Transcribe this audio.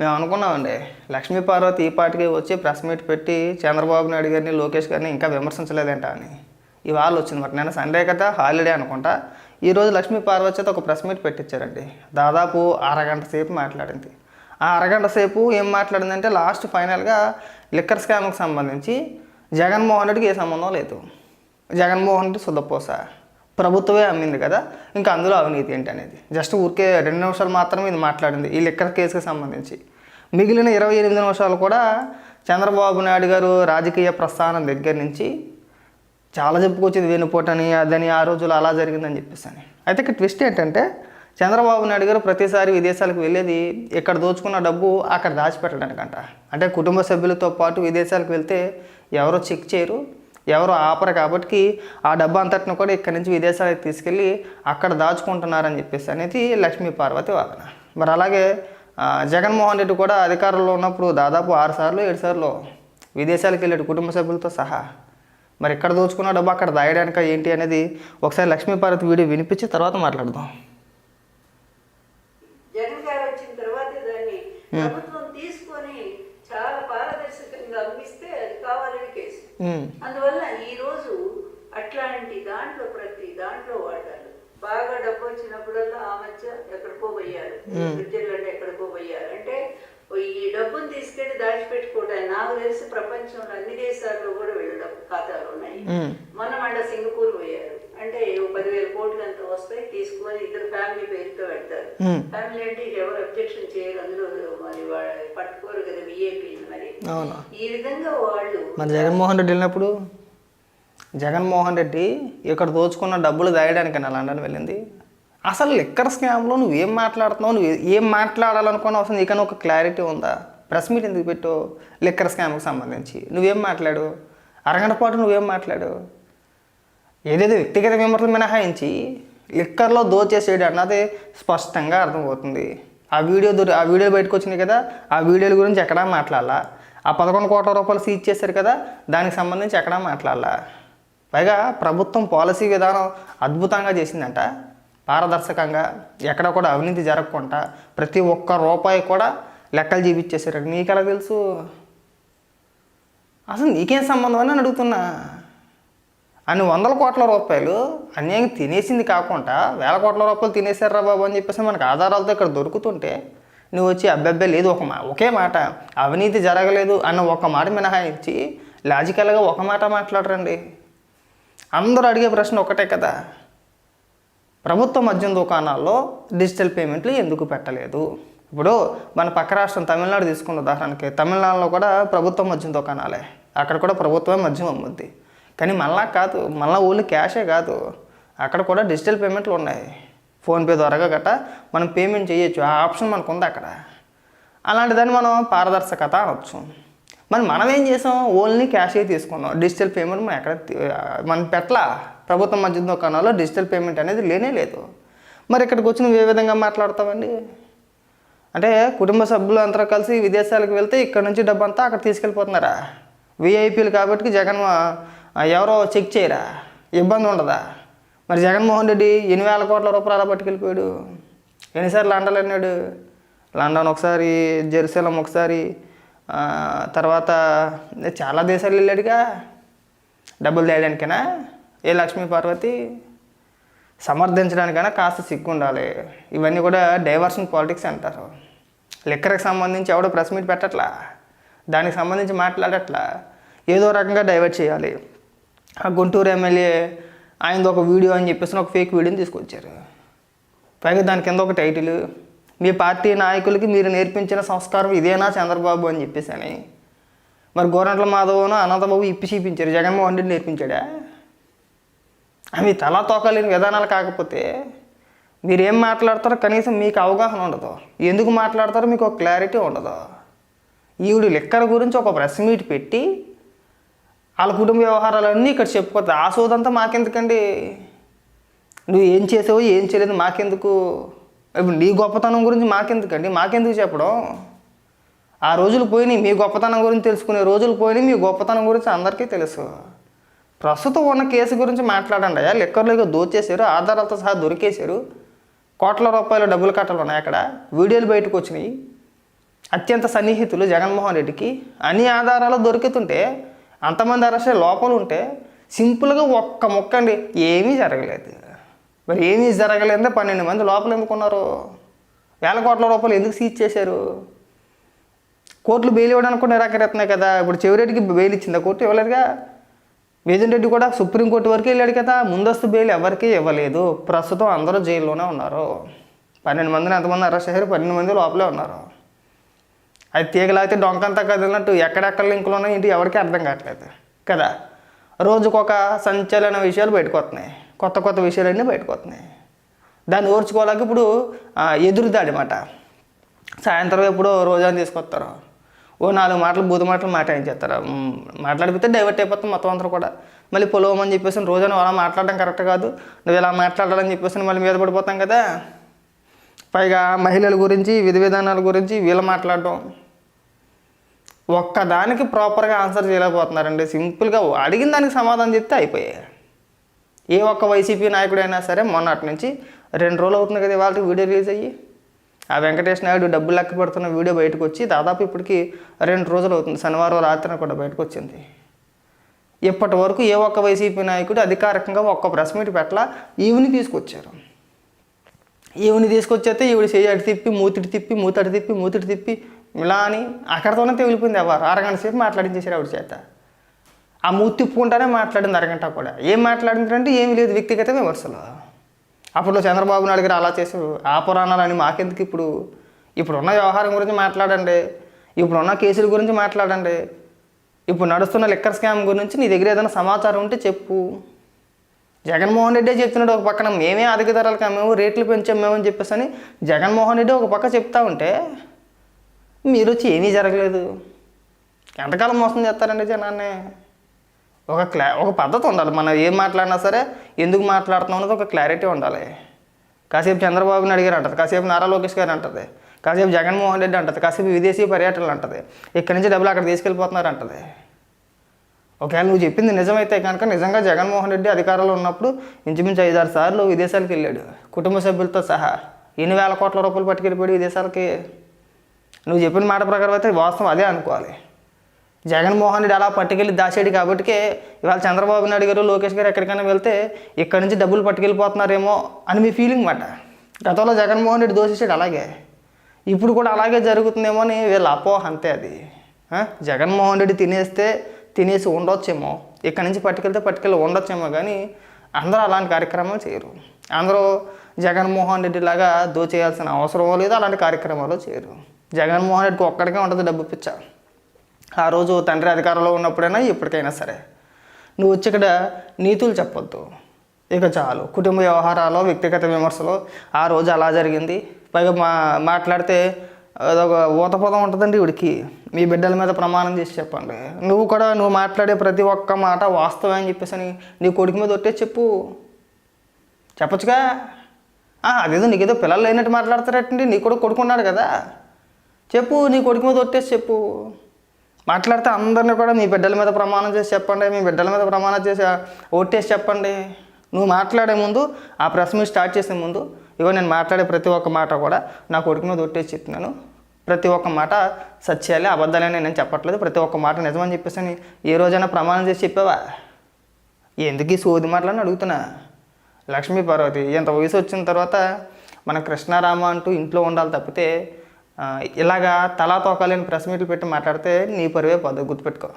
మేము అనుకున్నామండి లక్ష్మీ పార్వతి ఈ పాటికి వచ్చి ప్రెస్ మీట్ పెట్టి చంద్రబాబు నాయుడు గారిని లోకేష్ గారిని ఇంకా విమర్శించలేదంట అని. ఇవాళ వచ్చింది మాకు నేను సండే కదా హాలిడే అనుకుంటా. ఈరోజు లక్ష్మీ పార్వతి చేత ఒక ప్రెస్ మీట్ పెట్టించారండి దాదాపు అరగంట సేపు మాట్లాడింది. ఆ అరగంట సేపు ఏం మాట్లాడిందంటే లాస్ట్ ఫైనల్గా లిక్కర్ స్కామ్కి సంబంధించి జగన్మోహన్ రెడ్డికి ఏ సంబంధం లేదు. జగన్మోహన్ రెడ్డి శుద్ధపోస ప్రభుత్వమే అమ్మింది కదా ఇంకా అందులో అవినీతి ఏంటి అనేది జస్ట్ ఊరికే రెండు నిమిషాలు మాత్రమే ఇది మాట్లాడింది ఈ లెక్కల కేసుకి సంబంధించి. మిగిలిన ఇరవై ఎనిమిది నిమిషాలు కూడా చంద్రబాబు నాయుడు గారు రాజకీయ ప్రస్థానం దగ్గర నుంచి చాలా చెప్పుకొచ్చేది వెనుపోటని అదని ఆ రోజులు అలా జరిగిందని చెప్పేసాను. అయితే ఇక్కడ ట్విస్ట్ ఏంటంటే చంద్రబాబు నాయుడు గారు ప్రతిసారి విదేశాలకు వెళ్ళేది ఇక్కడ దోచుకున్న డబ్బు అక్కడ దాచిపెట్టడానికంట. అంటే కుటుంబ సభ్యులతో పాటు విదేశాలకు వెళ్తే ఎవరో చెక్ చేయరు ఎవరు ఆపరు కాబట్టి ఆ డబ్బు అంతటిని కూడా ఇక్కడి నుంచి విదేశాలకు తీసుకెళ్ళి అక్కడ దాచుకుంటున్నారని చెప్పేసి అనేది లక్ష్మీ పార్వతి వాదన. మరి అలాగే జగన్మోహన్ రెడ్డి కూడా అధికారంలో ఉన్నప్పుడు దాదాపు ఆరు సార్లు ఏడు సార్లు విదేశాలకు వెళ్ళాడు కుటుంబ సభ్యులతో సహా. మరి ఎక్కడ దోచుకున్న డబ్బు అక్కడ దాయడానిక ఏంటి అనేది ఒకసారి లక్ష్మీ పార్వతి వీడియో వినిపించి తర్వాత మాట్లాడదాం. జగన్ గారు వచ్చిన తర్వాత దాన్ని ప్రభుత్వం తీసుకొని చాలా పారదర్శకంగా అమ్మిస్తే అది కావాలని కేసు ఉమ్, అందువల్ల ఈ రోజు అట్లాంటి దాంట్లో ప్రతి దాంట్లో వాడారు బాగా డబ్బు వచ్చినప్పుడల్లా ఆ మధ్య ఎక్కడికో పోయారు. స్విట్జర్లాండ్ ఎక్కడికో పోయారు. అంటే ఈ డబ్బును తీసుకెళ్ళి దాచిపెట్టుకోవడానికి నాకు తెలిసి ప్రపంచంలో అన్ని దేశాల్లో కూడా వీళ్ళ డబ్బు ఖాతాలు ఉన్నాయి. మొన్న మళ్ళీ సింగపూర్ పోయారు. అంటే అంత వస్తాయి తీసుకొని ఇద్దరు ఫ్యామిలీ పేరుతో పెడతారు. ఫ్యామిలీ అంటే ఎవరు అబ్జెక్షన్ చేయరు. అందులో మరి పట్టుకోరు కదా విఏపీ మరి. అవును. ఈ విధంగా వాళ్ళు మరి జగన్మోహన్ రెడ్డి వెళ్ళినప్పుడు జగన్మోహన్ రెడ్డి ఇక్కడ దోచుకున్న డబ్బులు దాయడానికి లండన్ వెళ్ళింది. అసలు లిక్కర్ స్కామ్లో నువ్వు ఏం మాట్లాడుతున్నావు? నువ్వు ఏం మాట్లాడాలనుకున్నావు అసలు? నీకన్నా ఒక క్లారిటీ ఉందా? ప్రెస్ మీట్ ఎందుకు పెట్టు లిక్కర్ స్కామ్కి సంబంధించి. నువ్వేం మాట్లాడు? అరగంట పాటు నువ్వేం మాట్లాడు? ఏదేదో వ్యక్తిగత విమర్శలు మినహాయించి లిక్కర్లో దోచేసేయడం అన్నది స్పష్టంగా అర్థమవుతుంది. ఆ వీడియో దొరి ఆ వీడియో బయటకు వచ్చినాయి కదా ఆ వీడియోల గురించి ఎక్కడా మాట్లాడాలా. ఆ పదకొండు కోట్ల రూపాయలు సీజ్ చేశారు కదా దానికి సంబంధించి ఎక్కడా మాట్లాడాలా. పైగా ప్రభుత్వం పాలసీ విధానం అద్భుతంగా చేసిందంట. పారదర్శకంగా ఎక్కడ కూడా అవినీతి జరగకుండా ప్రతి ఒక్క రూపాయి కూడా లెక్కలు చూపించేశారు ఎలా తెలుసు? అసలు నీకేం సంబంధం అని అడుగుతున్నా. అన్ని వందల కోట్ల రూపాయలు అన్యాయంగా తినేసింది కాకుండా వేల కోట్ల రూపాయలు తినేశారా బాబు అని చెప్పేసి మనకు ఆధారాలతో ఇక్కడ దొరుకుతుంటే నువ్వు వచ్చి అబ్బాబ్బే లేదు ఒక మా ఒకే మాట అవినీతి జరగలేదు అన్న ఒక మాట మినహాయించి లాజికల్గా ఒక మాట మాట్లాడరండి. అందరూ అడిగే ప్రశ్న ఒకటే కదా. ప్రభుత్వ మద్యం దుకాణాల్లో డిజిటల్ పేమెంట్లు ఎందుకు పెట్టలేదు? ఇప్పుడు మన పక్క రాష్ట్రం తమిళనాడు తీసుకున్న ఉదాహరణకి తమిళనాడులో కూడా ప్రభుత్వ మద్యం దుకాణాలే. అక్కడ కూడా ప్రభుత్వమే మద్యం అమ్ముద్ది. కానీ మళ్ళా కాదు మళ్ళీ ఓన్లీ క్యాషే కాదు. అక్కడ కూడా డిజిటల్ పేమెంట్లు ఉన్నాయి. ఫోన్పే ద్వారా గట్ట మనం పేమెంట్ చేయొచ్చు. ఆ ఆప్షన్ మనకు ఉంది అక్కడ. అలాంటి దాన్ని మనం పారదర్శకత అనొచ్చు. మరి మనం ఏం చేసాం? ఓన్లీ క్యాషే తీసుకున్నాం. డిజిటల్ పేమెంట్ మనం ఎక్కడ మనం పెట్టలా ప్రభుత్వం మధ్య దుకాణాల్లో డిజిటల్ పేమెంట్ అనేది లేనే లేదు. మరి ఇక్కడికి వచ్చి నువ్వు ఏ విధంగా మాట్లాడతావండి? అంటే కుటుంబ సభ్యులు అందరూ కలిసి విదేశాలకు వెళ్తే ఇక్కడ నుంచి డబ్బు అంతా అక్కడ తీసుకెళ్ళిపోతున్నారా? విఐపీలు కాబట్టి జగన్ ఎవరో చెక్ చేయరా? ఇబ్బంది ఉండదా? మరి జగన్మోహన్ రెడ్డి ఎన్ని వేల కోట్ల రూపాయలు పట్టుకెళ్ళిపోయాడు? ఎన్నిసార్లు లండన్ వెళ్ళాడు లండన్ ఒకసారి జెరూసలం ఒకసారి తర్వాత చాలా దేశాలు వెళ్ళాడుగా. డబ్బులు తేయడానికైనా? ఏ లక్ష్మీ పార్వతి? సమర్థించడానికైనా కాస్త సిగ్గు ఉండాలి. ఇవన్నీ కూడా డైవర్షన్ పాలిటిక్స్ అంటారు. లిక్కర్కి సంబంధించి ఎవడో ప్రెస్ మీట్ పెట్టట్లా? దానికి సంబంధించి మాట్లాడట్లా? ఏదో రకంగా డైవర్ట్ చేయాలి. ఆ గుంటూరు ఎమ్మెల్యే ఆయనది ఒక వీడియో అని చెప్పేసి ఒక ఫేక్ వీడియోని తీసుకొచ్చారు. పైగా దాని కింద ఒక టైటిల్ మీ పార్టీ నాయకులకి మీరు నేర్పించిన సంస్కారం ఇదేనా చంద్రబాబు అని చెప్పేసి అని. మరి గోరంట్ల మాధవను అనంతబాబు ఇప్పి చూపించారు జగన్మోహన్ రెడ్డి నేర్పించాడా? అవి తలా తోకలేని విధానాలు కాకపోతే మీరు ఏం మాట్లాడతారో కనీసం మీకు అవగాహన ఉండదు. ఎందుకు మాట్లాడతారో మీకు ఒక క్లారిటీ ఉండదు. ఈవిడ లెక్కల గురించి ఒక ప్రెస్ మీట్ పెట్టి వాళ్ళ కుటుంబ వ్యవహారాలన్నీ ఇక్కడ చెప్పుకోవచ్చు ఆ సోదంతా మాకెందుకండి? నువ్వు ఏం చేసావు ఏం చేయలేదు మాకెందుకు? ఇప్పుడు నీ గొప్పతనం గురించి మాకెందుకండి? మాకెందుకు చెప్పడం? ఆ రోజులు పోయినాయి మీ గొప్పతనం గురించి తెలుసుకునే రోజులు పోయినాయి మీ గొప్పతనం గురించి అందరికీ తెలుసు. ప్రస్తుతం ఉన్న కేసు గురించి మాట్లాడండి అయ్యా. లెక్కర్లో దోచేశారు ఆధారాలతో సహా దొరికేశారు. కోట్ల రూపాయల డబ్బులు కట్టలు ఉన్నాయి అక్కడ. వీడియోలు బయటకు వచ్చినాయి. అత్యంత సన్నిహితులు జగన్మోహన్ రెడ్డికి. అన్ని ఆధారాలు దొరుకుతుంటే అంతమంది అరెస్ట్ అయ్యే లోపల ఉంటే సింపుల్గా ఒక్క మొక్క అండి ఏమీ జరగలేదు. మరి ఏమీ జరగలేదంటే పన్నెండు మంది లోపల ఎందుకున్నారు వేల కోట్ల రూపాయలు ఎందుకు సీజ్ చేశారు? కోర్టులు బెయిల్ ఇవ్వడానికి కూడా నిరాకరిస్తున్నాయి కదా. ఇప్పుడు చెవిరెడ్డికి బెయిల్ ఇచ్చిందా? కోర్టు ఇవ్వలేదుగా. వేజన్ రెడ్డి కూడా సుప్రీంకోర్టు వరకు వెళ్ళాడు కదా. ముందస్తు బెయిల్ ఎవరికీ ఇవ్వలేదు. ప్రస్తుతం అందరూ జైల్లోనే ఉన్నారు. పన్నెండు మందిని ఎంతమంది అరెస్ట్ చేశారు? పన్నెండు మంది లోపలే ఉన్నారు. అది తీగలాగితే డొంకంతా కదిలినట్టు ఎక్కడెక్కడ లింకులు ఉన్నాయి ఏంటి ఎవరికీ అర్థం కావట్లేదు. కదా? రోజుకొక సంచలన విషయాలు బయటకు వస్తున్నాయి కొత్త కొత్త విషయాలన్నీ బయటకు వస్తున్నాయి దాన్ని ఓర్చుకోలేక ఇప్పుడు ఎదురుదాడి మాట. సాయంత్రం ఎప్పుడో రోజాని తీసుకొస్తారు. ఓ నాలుగు మాటలు బూతు మాటలు మాట్లాడించేస్తారు. చేస్తారు మాట్లాడిపోతే డైవర్ట్ అయిపోతాం మొత్తం అందరూ కూడా. మళ్ళీ పొలవమని చెప్పేసి రోజాను అలా మాట్లాడడం కరెక్ట్ కాదు. నువ్వు ఇలా మాట్లాడాలని చెప్పేసి మళ్ళీ మీద పడిపోతాం కదా? పైగా మహిళల గురించి విధి విధానాల గురించి వీళ్ళు మాట్లాడడం. ఒక్కదానికి ప్రాపర్గా ఆన్సర్ చేయలేకపోతున్నారండి. సింపుల్గా అడిగిన దానికి సమాధానం చెప్తే అయిపోయాయి. ఏ ఒక్క వైసీపీ నాయకుడైనా సరే మొన్నటి నుంచి రెండు రోజులు అవుతుంది కదా ఇవాళ వీడియో రిలీజ్ అయ్యి. ఆ వెంకటేష్ నాయుడు డబ్బులు లెక్క పెడుతున్న వీడియో బయటకు వచ్చి దాదాపు ఇప్పటికి రెండు రోజులు అవుతుంది. శనివారం రాత్రిన కూడా బయటకు వచ్చింది. ఇప్పటి వరకు ఏ ఒక్క వైసీపీ నాయకుడు అధికారికంగా ఒక్క ప్రెస్ మీట్ పెట్టలా ఈవిని తీసుకొచ్చారు. ఈవిని తీసుకొచ్చేస్తే ఈవిడ చేయి అటు తిప్పి మూతిటి తిప్పి మూతటి తిప్పి మూతిటి తిప్పి ఇలా అని అక్కడితోనే తెగిలిపోయింది ఎవరు? అరగంట సేపు మాట్లాడించేసారు ఆవిడ చేత? ఆ మూతి తిప్పుకుంటానే మాట్లాడింది అరగంట కూడా. ఏం మాట్లాడిందంటే ఏమీ లేదు వ్యక్తిగత విమర్శలు అప్పుడు చంద్రబాబు నాయుడు గారు అలా చేశారు. ఆ పురాణాలని మాకెందుకు ఇప్పుడు? ఇప్పుడున్న వ్యవహారం గురించి మాట్లాడండి. ఇప్పుడున్న కేసుల గురించి మాట్లాడండి. ఇప్పుడు నడుస్తున్న లిక్కర్ స్కామ్ గురించి నీ దగ్గర ఏదైనా సమాచారం ఉంటే చెప్పు. జగన్మోహన్ రెడ్డే చెప్తున్నాడు ఒక పక్కన మేమే అధిక ధరలకు అమ్మాము రేట్లు పెంచాం మేము అని చెప్పేసి అని జగన్మోహన్ రెడ్డి ఒక పక్క చెప్తా ఉంటే మీరు వచ్చి ఏమీ జరగలేదు. ఎంతకాలం మోసం చేస్తారండి జనాన్ని? ఒక క్లా ఒక పద్ధతి ఉండాలి. మనం ఏం మాట్లాడినా సరే ఎందుకు మాట్లాడుతున్నాం అనేది ఒక క్లారిటీ ఉండాలి. కాసేపు చంద్రబాబుని అడిగారు అంటది కాసేపు నారా లోకేష్ గారు అంటది కాసేపు జగన్మోహన్ రెడ్డి అంటది కాసేపు విదేశీ పర్యటనలు అంటది ఇక్కడి నుంచి డబ్బులు అక్కడ తీసుకెళ్ళిపోతున్నారు అంటది. ఒకవేళ నువ్వు చెప్పింది నిజమైతే కనుక నిజంగా జగన్మోహన్ రెడ్డి అధికారంలో ఉన్నప్పుడు ఇంచుమించు ఐదారు సార్లు విదేశాలకు వెళ్ళాడు. కుటుంబ సభ్యులతో సహా. ఎన్ని వేల కోట్ల రూపాయలు పట్టుకెళ్ళిపోయాడు విదేశాలకి? నువ్వు చెప్పిన మాట ప్రకారం అయితే వాస్తవం అదే అనుకోవాలి. జగన్మోహన్ రెడ్డి అలా పట్టుకెళ్ళి దాచాడు కాబట్టికే ఇవాళ చంద్రబాబు నాయుడు గారు లోకేష్ గారు ఎక్కడికైనా వెళ్తే ఇక్కడి నుంచి డబ్బులు పట్టుకెళ్ళిపోతున్నారేమో అని మీ ఫీలింగ్ మాట. గతంలో జగన్మోహన్ రెడ్డి దోషించాడు అలాగే. ఇప్పుడు కూడా అలాగే జరుగుతుందేమో అని వీళ్ళ అపోహ అంతే అది. జగన్మోహన్ రెడ్డి తినేస్తే తినేసి ఉండొచ్చేమో. ఇక్కడి నుంచి పట్టుకెళ్తే పట్టుకెళ్ళి ఉండొచ్చేమో కానీ అందరూ అలాంటి కార్యక్రమాలు చేయరు. అందరూ జగన్మోహన్ రెడ్డి లాగా దోచేయాల్సిన అవసరం లేదు అలాంటి కార్యక్రమాలు చేయరు. జగన్మోహన్ రెడ్డికి ఒక్కడికే ఉంటుంది డబ్బు పిచ్చ. ఆ రోజు తండ్రి అధికారంలో ఉన్నప్పుడైనా ఇప్పటికైనా సరే. నువ్వు వచ్చి ఇక్కడ నీతులు చెప్పొద్దు. ఇక చాలు. కుటుంబ వ్యవహారాలు వ్యక్తిగత విమర్శలు ఆ రోజు అలా జరిగింది. పైగా మా మాట్లాడితే అదొక ఊతపదం ఉంటుందండి వీడికి. మీ బిడ్డల మీద ప్రమాణం చేసి చెప్పండి. నువ్వు కూడా నువ్వు మాట్లాడే ప్రతి ఒక్క మాట వాస్తవం అని చెప్పేసి అని నీ కొడుకు మీద ఒట్టే చెప్పు. చెప్పొచ్చుగా? అదేదో నీకేదో పిల్లలు లేనట్టు మాట్లాడతారటండి. నీ కూడా కొడుకున్నాడు కదా. చెప్పు నీ కొడుకు మీద ఒట్టేసి చెప్పు. మాట్లాడితే అందరినీ కూడా మీ బిడ్డల మీద ప్రమాణం చేసి చెప్పండి మీ బిడ్డల మీద ప్రమాణం చేసి ఒట్టేసి చెప్పండి. నువ్వు మాట్లాడే ముందు ఆ ప్రెస్ మీట్ స్టార్ట్ చేసే ముందు ఇగో నేను మాట్లాడే ప్రతి ఒక్క మాట కూడా నా కొడుకు మీద ఒట్టేసి చెప్తున్నాను ప్రతి ఒక్క మాట సత్యాలే అబద్ధాలని నేను చెప్పట్లేదు. ప్రతి ఒక్క మాట నిజమని చెప్పేసి అని ఏ రోజైనా ప్రమాణం చేసి చెప్పావా? ఎందుకు ఈ సోది మాటలని అడుగుతున్నా? లక్ష్మీ పార్వతి ఇంత వయసు వచ్చిన తర్వాత మన కృష్ణారామ అంటూ ఇంట్లో ఉండాలి తప్పితే ఇలాగా తలా తోకలేని ప్రెస్ మీట్లు పెట్టి మాట్లాడితే నీ పరువే పదవి గుర్తుపెట్టుకో.